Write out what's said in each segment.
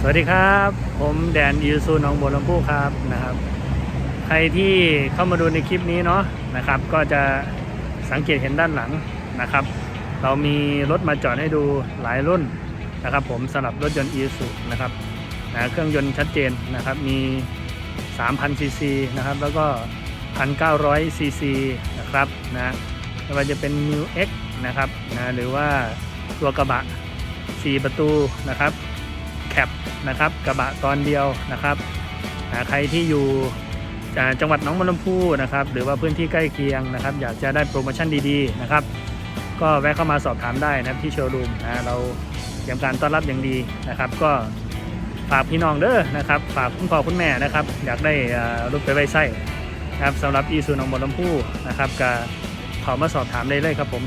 สวัสดีครับ ผมแดนยูซูหนองบัวลำพูครับนะครับ ใครที่เข้ามาดูในคลิปนี้เนาะนะครับ ก็จะสังเกตเห็นด้านหลังนะครับ เรามีรถมาจอดให้ดูหลายรุ่นนะครับ ผมสำหรับรถยนต์อีซูนะครับนะเครื่องยนต์ชัดเจนนะครับมี3,000ซีซีนะครับ แล้วก็ 1,900ซีซีนะครับนะไม่ว่าจะเป็น New X นะครับนะหรือว่าตัวกระบะ 4 ประตูนะครับ คปนะครับกระบะตอนเดียวนะครับอ่าใครที่อยู่จังหวัดหนองบัวลำพูนะครับหรือว่าพื้นที่ใกล้เคียงนะครับ อยากจะได้โปรโมชั่นดีๆนะครับ ก็แวะเข้ามาสอบถามได้นะครับที่โชว์รูมนะเราเตรียมการต้อนรับอย่างดีนะครับ ก็ฝากพี่น้องเด้อนะครับฝากคุณพ่อคุณแม่นะครับ อยากได้อ่ารถไปไว้ไส้นะครับสำหรับอีซูหนองบัวลำพูนะครับก็ขอมาสอบถามได้เลยครับผม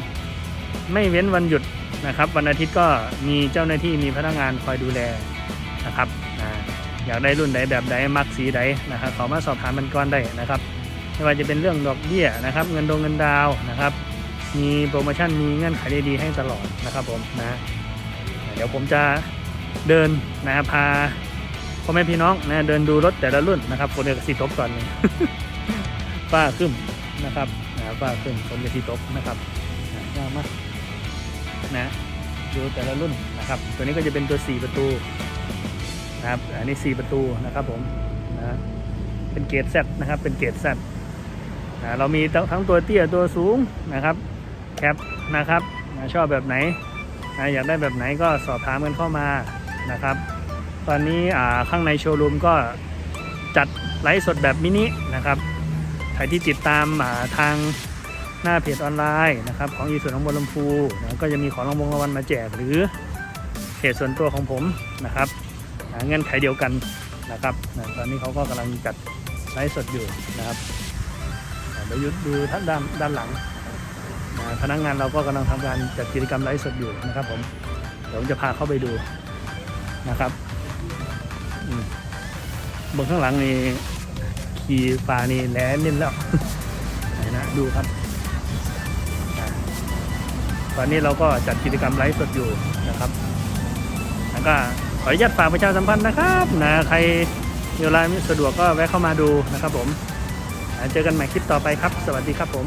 ไม่เว้นวันหยุดนะครับ วันอาทิตย์ก็มีเจ้าหน้าที่มีพนักงานคอยดูแล นะครับอยากได้รุ่นใดแบบใดมักสีใดนะครับขอมาสอบถามมันก่อนได้นะครับไม่ว่าจะเป็นเรื่องดอกเบี้ยนะครับ เงินดงเงินดาวนะครับ มีโปรโมชั่นมีเงื่อนไขดีๆให้ตลอดนะครับผมนะเดี๋ยวผมจะเดินนะครับพาพ่อแม่พี่น้องนะเดินดูรถแต่ละรุ่นนะครับคนเดียวกับสีตกก่อนหนึ่งฝ้าขึ้นนะครับนะฝ้าขึ้นผมจะสีตกนะครับนะมากนะดูแต่ละรุ่นนะครับ ตัวนี้ก็จะเป็นตัว 4 ประตู นะครับ อันนี้ 4 ประตูนะครับผมนะเป็นเกรดแซนะครับ เป็นเกรดแซนะเรามีทั้งตัวเตี้ยตัวสูงนะครับแคปนะครับนะชอบแบบไหนนะอยากได้แบบไหนก็สอบถามกันเข้ามานะครับ ตอนนี้ข้างในโชว์รูมก็จัดไลฟ์สดแบบมินินะครับใครที่ติดตามอ่าทางหน้าเพจออนไลน์นะครับของอีส่วนของบนลำพูนะก็จะมีของรางวัลรางวัลมาแจกหรือเพจส่วนตัวของผมนะครับ เงื่อนไขเดียวกันนะครับนะตอนนี้เขาก็กำลังจัดไลฟ์สดอยู่นะครับอ่าเดี๋ยวยุดดูท่านด้านด้านหลังนะพนักงานเราก็กำลังทำการจัดกิจกรรมไลฟ์สดอยู่นะครับผมเดี๋ยวผมจะพาเข้าไปดูนะครับบนข้างหลังนี่ขี่ฟ้านี่แหลนเล่นแล้วนะดูครับ ตอนนี้เราก็จัดกิจกรรมไลฟ์สดอยู่นะครับแล้วก็ ขออนุญาตฝากประชาสัมพันธ์นะครับนะใครมีเวลาไม่สะดวกก็แวะเข้ามาดูนะครับผมเจอกันใหม่คลิปต่อไปครับ สวัสดีครับผม